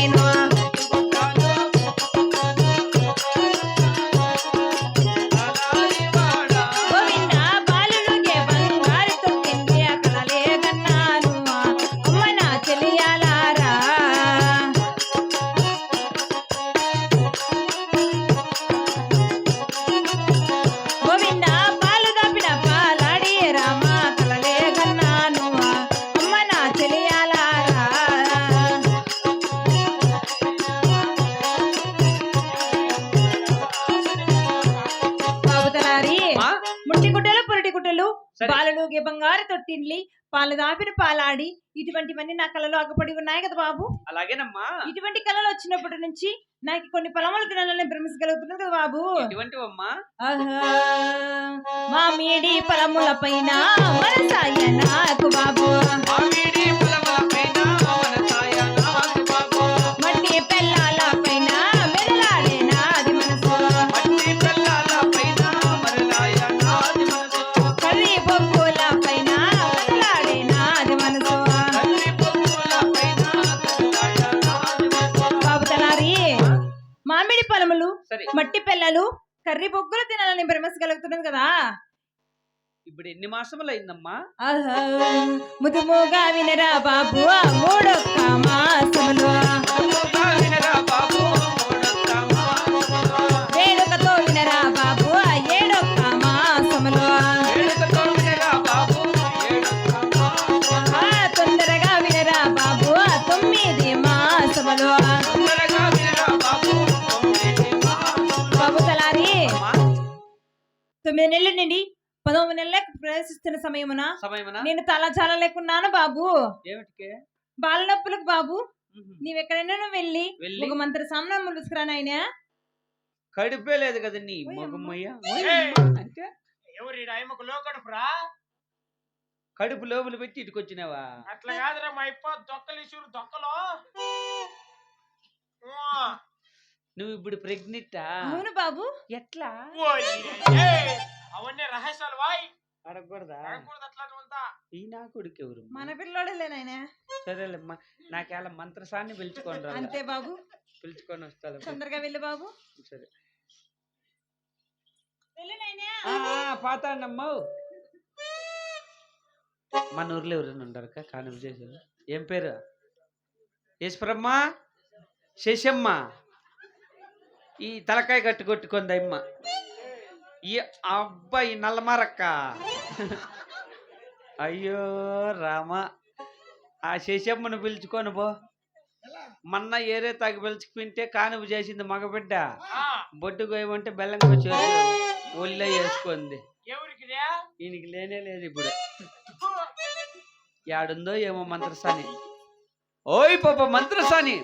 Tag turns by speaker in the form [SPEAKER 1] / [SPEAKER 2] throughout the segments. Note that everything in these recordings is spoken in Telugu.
[SPEAKER 1] నేను బాలలుగే బంగారు తొట్టిండ్లి పాలు దాపిన పాలాడి ఇటువంటివన్నీ నా కళలో అగపడి ఉన్నాయి కదా బాబు.
[SPEAKER 2] అలాగేనమ్మా.
[SPEAKER 1] ఇటువంటి కళలు వచ్చినప్పటి నుంచి నాకు కొన్ని పొలములు తినాలని భ్రమించగలుగుతున్నాను కదా బాబు. మామిడి పొలముల పైన మనసాయ నాకు బాబు.
[SPEAKER 2] మామిడి ఇప్పుడు ఎన్ని మాసములు అయిందమ్మా?
[SPEAKER 1] ముదుముగా వినరా బాబు మూడొక్క మాసములు. ప్రవేశిస్తున్న సమయమున?
[SPEAKER 2] సమయమనా?
[SPEAKER 1] నేను తల చాలా లేకున్నాను బాబు.
[SPEAKER 2] ఏమిటికే?
[SPEAKER 1] బాల నొప్పులకు బాబు. నీవెక్కడైనా వెళ్ళి
[SPEAKER 2] వెళ్ళి
[SPEAKER 1] ఒక మంత్ర సామ్నం ములుసుకురా నాయనా.
[SPEAKER 2] కడిపే లేదు కదా నీ. మగమ్మయ్య
[SPEAKER 3] ఏయ్.
[SPEAKER 2] అంటే?
[SPEAKER 3] ఎవరి ఆయమకు లోకడుపురా
[SPEAKER 2] కడుపు లోపల పెట్టి ఇటుకొచ్చినావా?
[SPEAKER 3] అట్లా కాదురా మా ఇప్ప దొక్కలు ఇసురు దొక్కలో.
[SPEAKER 2] నువ్వు ఇప్పుడు ప్రెగ్నెంటా?
[SPEAKER 1] అవును బాబు.
[SPEAKER 2] ఎట్లా?
[SPEAKER 3] అవన్నీ రహస్యాలు వాయ్.
[SPEAKER 2] అడగకూడదా?
[SPEAKER 3] అడగకూడదు అట్లాంటివంతా
[SPEAKER 2] ఈ నా కొడుకు ఎవరు?
[SPEAKER 1] మన పిల్లోడలే నాయనా.
[SPEAKER 2] సరేలేమ్మా నాకేళ్ళ మంత్రసాన్ని పిలుచుకొని రా.
[SPEAKER 1] అంతే బాబు.
[SPEAKER 2] పిలుచుకొని వస్తాను
[SPEAKER 1] తొందరగా వెళ్ళు బాబు.
[SPEAKER 2] సరే.
[SPEAKER 1] వెళ్ళు నాయనా.
[SPEAKER 2] ఆ, పాతాండమ్మా మన ఊర్లో ఎవరైనా ఉండరు కాని చేసేది ఏం పేరు? ఈశ్వరమ్మ? శశమ్మ ఈ తలకాయ కట్టు కొట్టుకుంది అమ్మ. ఈ అబ్బాయి నల్లమారక్క. అయ్యో రామ. ఆ శశమ్మను పిలుచుకొని పో. మొన్న ఏరే తాగి పిలుచుకుంటే కానుపు చేసింది మగబిడ్డ. బొడ్డు గోయమంటే బెల్లం వచ్చి ఒళ్ళో వేసుకుంది ఈయనకి లేనే లేదు ఇప్పుడు. యాడుందో ఏమో మంత్రసాని. ఓయ్ పాప మంత్రసాని.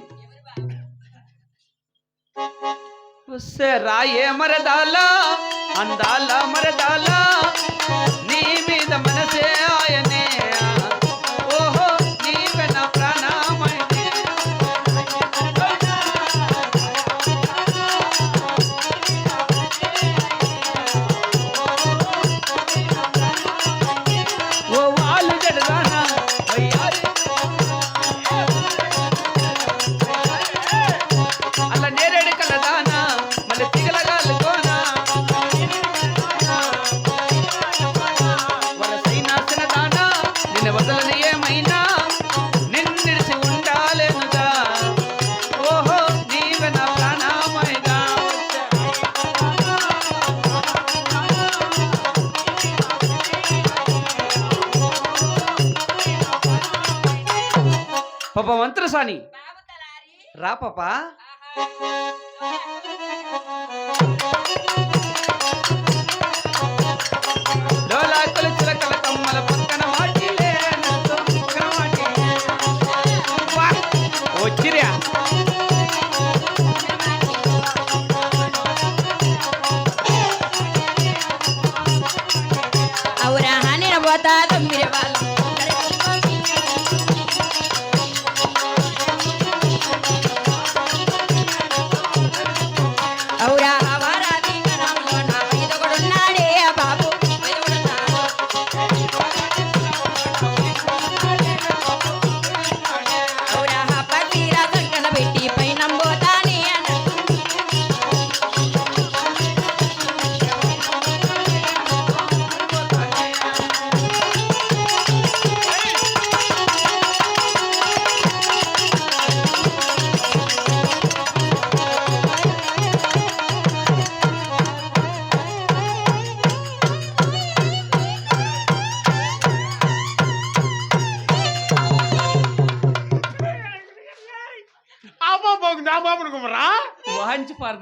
[SPEAKER 2] వస్తే రాయే మరదాలా అందాల మరదాలా మీద పాప మంత్రసాని రా పాపా. లోలాకుల చిలకల కమ్మల పక్కన వాటిలే పక్కన
[SPEAKER 1] అవురా నేను పోతా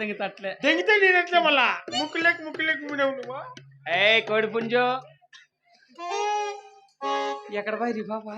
[SPEAKER 2] పారదంగి తట్లే
[SPEAKER 3] దెంగితే నేను ఎట్లే మళ్ళా ముక్కులేక ముక్కులేక నువ్వు
[SPEAKER 2] ఏ కోడి పుంజు. ఎక్కడ పోయి బాబా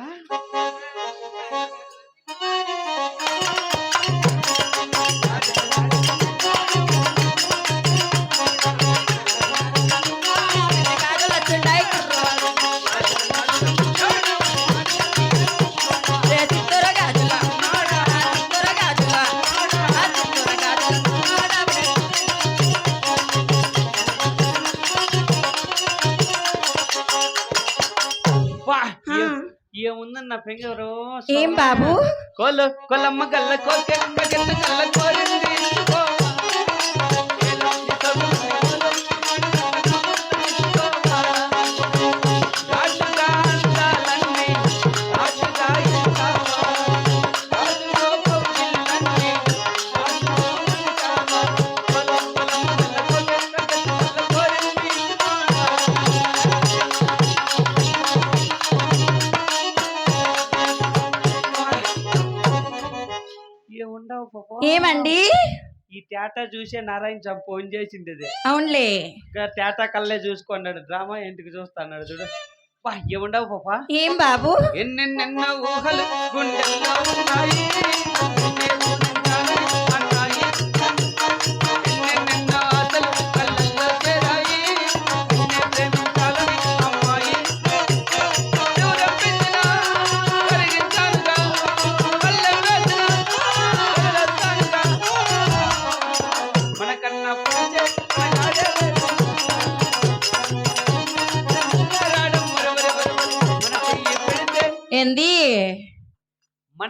[SPEAKER 2] ఏముందన్న పెంగరు
[SPEAKER 1] ఏం బాబు?
[SPEAKER 2] కోలు కొల్లమ్మ గల్ల కోకెమ్మ గల్ల కల్ల కోరింది
[SPEAKER 1] ఏమండి?
[SPEAKER 2] ఈ తేట చూసే నారాయణ చంప ఫోన్ చేసింది.
[SPEAKER 1] అవునులే.
[SPEAKER 2] తేట కళ్ళే చూసుకున్నాడు. డ్రామా ఇంటికి చూస్తున్నాడు చూడు. ఏముండవు పాప?
[SPEAKER 1] ఏం బాబు?
[SPEAKER 2] ఎన్నెన్నెన్నో ఊహలు గుండెల్లో ఉన్నాయి.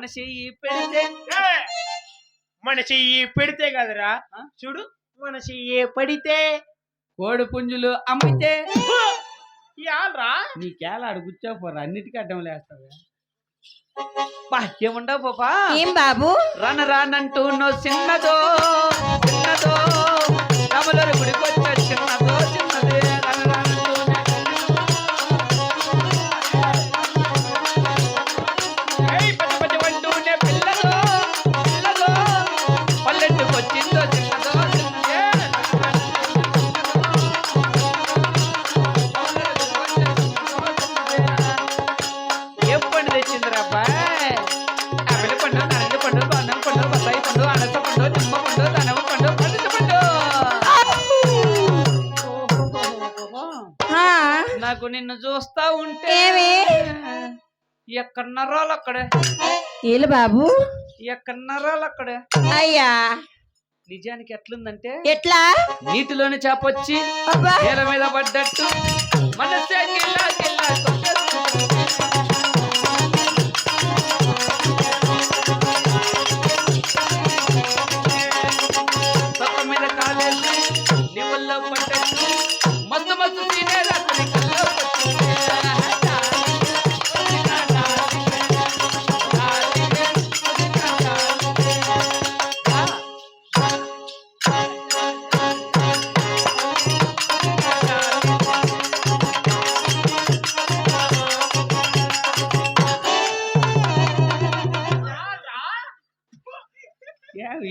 [SPEAKER 2] మన చెయ్యి పెడితే
[SPEAKER 3] ఏ, మన చెయ్యి పెడితే కదరా. చూడు మన చెయ్యి పడితే
[SPEAKER 2] కోడి పుంజులు అమ్మితే
[SPEAKER 3] యాల్రా
[SPEAKER 2] నీ కేలాడు కూర్చోపోరా అన్నిటికీ అడ్డం లేస్తావే. ఏముండవు పాపా?
[SPEAKER 1] ఏం బాబు?
[SPEAKER 2] రన రానంటూ నో చిన్నదో చిన్నదో కమలరు గుడికొచ్చే ఎక్కడ నరాలు అక్కడే?
[SPEAKER 1] ఏలు బాబు.
[SPEAKER 2] ఎక్కడ నరాలు అక్కడే?
[SPEAKER 1] అయ్యా.
[SPEAKER 2] నిజానికి ఎట్లుందంటే
[SPEAKER 1] ఎట్లా?
[SPEAKER 2] నీటిలోని చేపొచ్చి నేల మీద పడ్డట్టు మనసే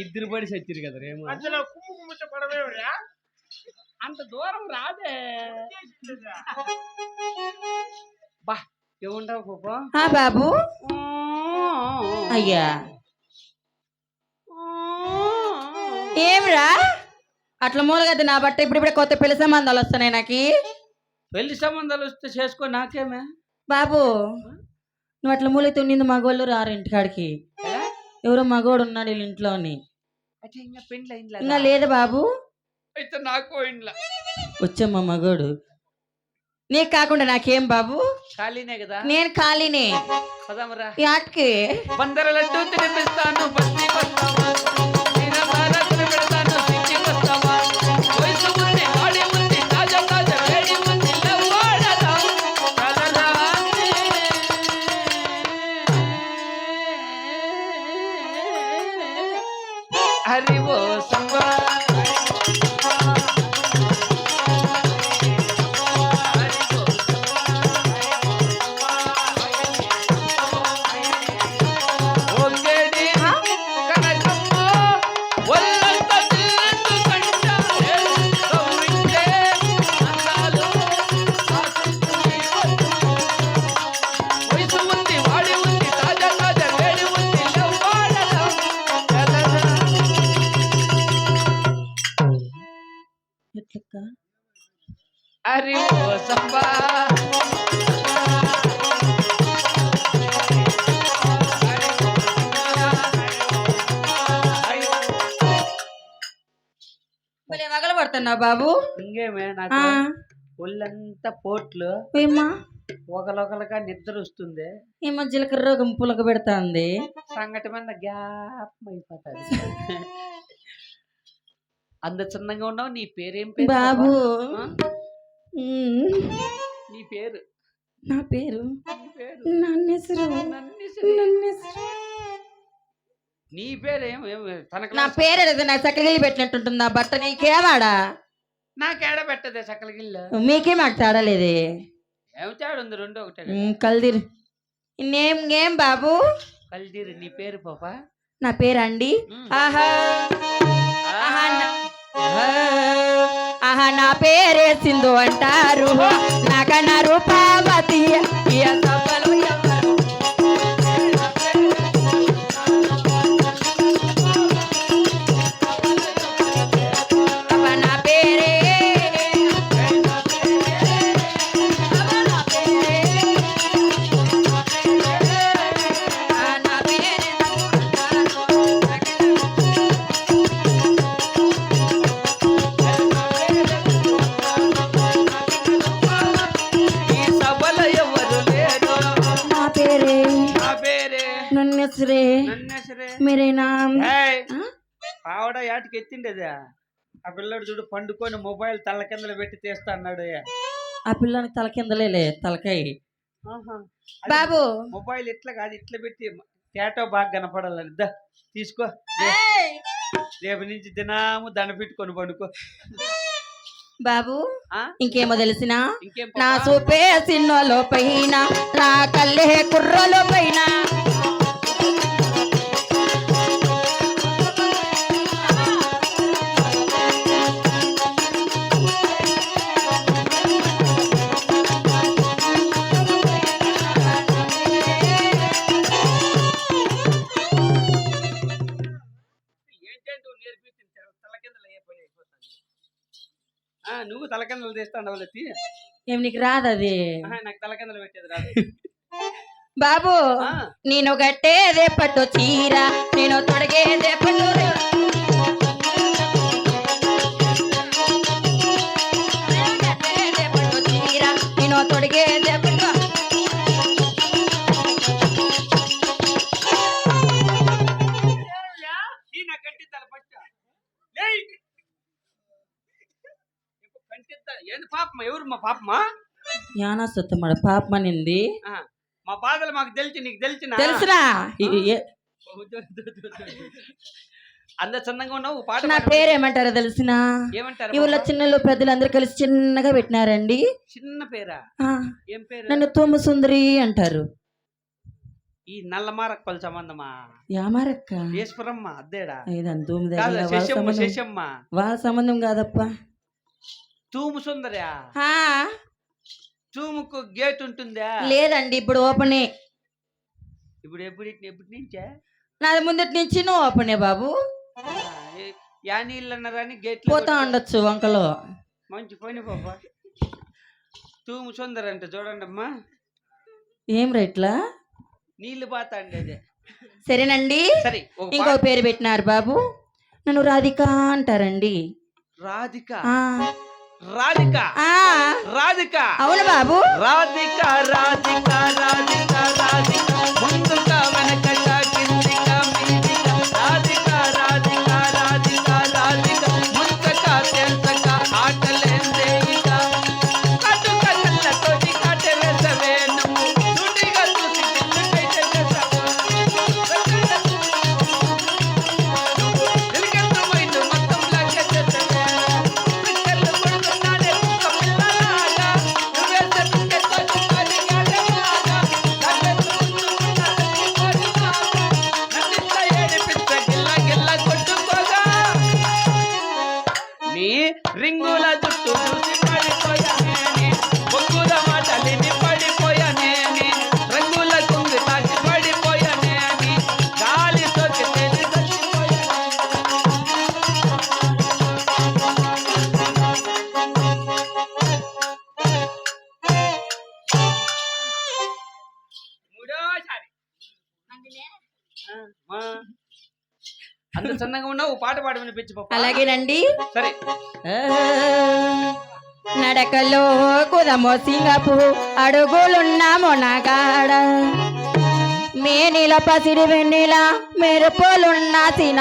[SPEAKER 2] ఇద్దరు పడి సచ్చిరు కదా రేమో.
[SPEAKER 3] మధ్యలో కుమ్ము కుమ్ముచ్చ పడవేవరా
[SPEAKER 2] అంత దూరం రాదే. బా ఏముంటావు పాప
[SPEAKER 1] ఆ బాబు. అయ్యా. ఏమిరా? అట్లా మూలగద్ది నా బట్ట ఇప్పుడు ఇప్పుడే కొత్త పెళ్ళి సంబంధాలు వస్తున్నాయి నాకు.
[SPEAKER 2] పెళ్ళి సంబంధాలు వస్తే చేసుకో నాకేమే?
[SPEAKER 1] బాబు నువ్వు అట్లా మూలైతే ఉన్నింది మగవాళ్ళు రారు ఇంటికాడికి? ఎవరో మగవాడు ఉన్నాడు వీళ్ళ ఇంట్లోని.
[SPEAKER 2] అయితే ఇంకా పెండ్లి అయిందిలే.
[SPEAKER 1] ఇంకా లేదు బాబు?
[SPEAKER 2] అయితే నాకు ఇంట్లో
[SPEAKER 1] వచ్చమ్మా మగోడు. నీకు కాకుండా నాకేం బాబు?
[SPEAKER 2] ఖాళీనే కదా?
[SPEAKER 1] నేను ఖాళీనే.
[SPEAKER 2] పదమరా
[SPEAKER 1] యాట్కి
[SPEAKER 2] బందర లడ్డు తినిపిస్తాను బస్తీ వస్తావా హరి ఓ సంబా
[SPEAKER 4] బాబు.
[SPEAKER 2] ఇంకేమే నాకు ఒళ్ళంతా పోట్లు.
[SPEAKER 4] ఏమ్మా?
[SPEAKER 2] ఒకలొకలుగా నిద్ర వస్తుంది.
[SPEAKER 4] ఈ మధ్యలో రోగం పులక పెడతాంది.
[SPEAKER 2] సంగటి మీద గ్యాప్ అయిపోతుంది. అంత చిన్నగా ఉన్నావు నీ పేరేం పేరు?
[SPEAKER 4] బాబు.
[SPEAKER 2] నీ పేరు?
[SPEAKER 4] నా పేరు? నన్నేసరు. నన్నేసరు.
[SPEAKER 2] నీ పేరు
[SPEAKER 4] నా పేరు ఏదో నా చక్కగిల్లి పెట్టినట్టుంటుందా? భర్త నీకేమాడా
[SPEAKER 2] నాకేడ పెట్టదే చక్కలగిల్లు
[SPEAKER 4] మీకే మాకు తేడలేదే
[SPEAKER 2] ఏం ఉంది? రెండు ఒకటే
[SPEAKER 4] కల్దీరు. నేమ్ గేమ్ బాబు?
[SPEAKER 2] కల్దీరు నీ పేరు పాప?
[SPEAKER 4] నా పేరు అండి. ఆహా. ఆహా. నా- ఆహా, అంటారు. నగన రూపావతి
[SPEAKER 2] ఆవిడ యాటికి ఎత్తిండేది? ఆ పిల్లడు చూడు పండుకొని మొబైల్ తల కిందలు పెట్టి తీస్తా అన్నాడు.
[SPEAKER 4] ఆ పిల్లని తల కిందలేలే తలకాయ.
[SPEAKER 2] ఆహా.
[SPEAKER 4] బాబు!
[SPEAKER 2] మొబైల్ ఇట్లా కాదు ఇట్లా పెట్టి తేటో బాగా కనపడాలని. దా తీసుకో. రేపు నుంచి దినాము దండ పెట్టుకొని పండుకో.
[SPEAKER 4] బాబు!
[SPEAKER 2] ఆ?
[SPEAKER 4] ఇంకేమో తెలిసిన?
[SPEAKER 2] ఇంకేం
[SPEAKER 4] నా
[SPEAKER 2] పాపా?
[SPEAKER 4] చూపే సిన్నోలో పైన నా కల్లే కుర్రలో పైన.
[SPEAKER 2] నువ్వు తల కిందలు తీస్తావు వాళ్ళకి
[SPEAKER 4] ఏం నీకు రాదు అది?
[SPEAKER 2] నాకు తల కిందలు పెట్టేది రాదు.
[SPEAKER 4] బాబు నేను గట్టేదే పట్టు చీర నేను తొడగేదే పట్టు తొడిగేదే
[SPEAKER 2] పాపమా? ఎవరు మా పాపమా?
[SPEAKER 4] యానా సొత్తమ్మడ పాపమనింది
[SPEAKER 2] మా బాధలు మాకు తెలిసి నీకు తెలిసిన?
[SPEAKER 4] తెలుసురా.
[SPEAKER 2] అంత చందంగా ఉన్నావు పాట
[SPEAKER 4] నా
[SPEAKER 2] పాడు.
[SPEAKER 4] పేరేమంటారో తెలిసిన?
[SPEAKER 2] ఏమంటారు
[SPEAKER 4] ఊళ్ళో
[SPEAKER 2] పాప?
[SPEAKER 4] చిన్నలు పెద్దలు అందరు కలిసి చిన్నగా పెట్టినారండి.
[SPEAKER 2] చిన్న పేరా? ఏం పేరు?
[SPEAKER 4] నన్ను తోము సుందరి అంటారు.
[SPEAKER 2] ఈ నల్లమారక్కల సంబంధమా?
[SPEAKER 4] యామారక్క.
[SPEAKER 2] ఈశ్వరమ్మ అద్దేడా? శశమ్మ
[SPEAKER 4] వాళ్ళ సంబంధం కాదప్ప.
[SPEAKER 2] తూము సుందరా? తూముకు గేట్ ఉంటుందా
[SPEAKER 4] లేదండి ఇప్పుడు ఓపెనే.
[SPEAKER 2] ఇప్పుడు ఎప్పుడు ఎప్పటి నుంచే?
[SPEAKER 4] నాది ముందటి నుంచి నువ్వు ఓపెనే బాబు.
[SPEAKER 2] యా నీళ్ళు అన్నారని గేట్
[SPEAKER 4] పోతా ఉండొచ్చు వంకలో.
[SPEAKER 2] మంచి పని పాప తూము సుందర అంటే చూడండి అమ్మా
[SPEAKER 4] ఏం రేట్లా
[SPEAKER 2] నీళ్ళు పాత అండి
[SPEAKER 4] సరేనండి.
[SPEAKER 2] సరే
[SPEAKER 4] ఇంకో పేరు పెట్టినారు బాబు. నన్ను రాధిక అంటారండి.
[SPEAKER 2] రాధిక? రాధిక.
[SPEAKER 4] ఆ,
[SPEAKER 2] రాధిక.
[SPEAKER 4] అవును బాబు.
[SPEAKER 2] రాధిక రాధిక రాధిక రాధిక. ఉన్నావు పాట పాడి వినిపించు
[SPEAKER 4] అలాగేనండి.
[SPEAKER 2] సరే.
[SPEAKER 4] నడకలో కుదమో సింగపు అడుగులున్న మొనగాడ. మేనిల పసిడి వెన్నెల మెరుపులున్న సిన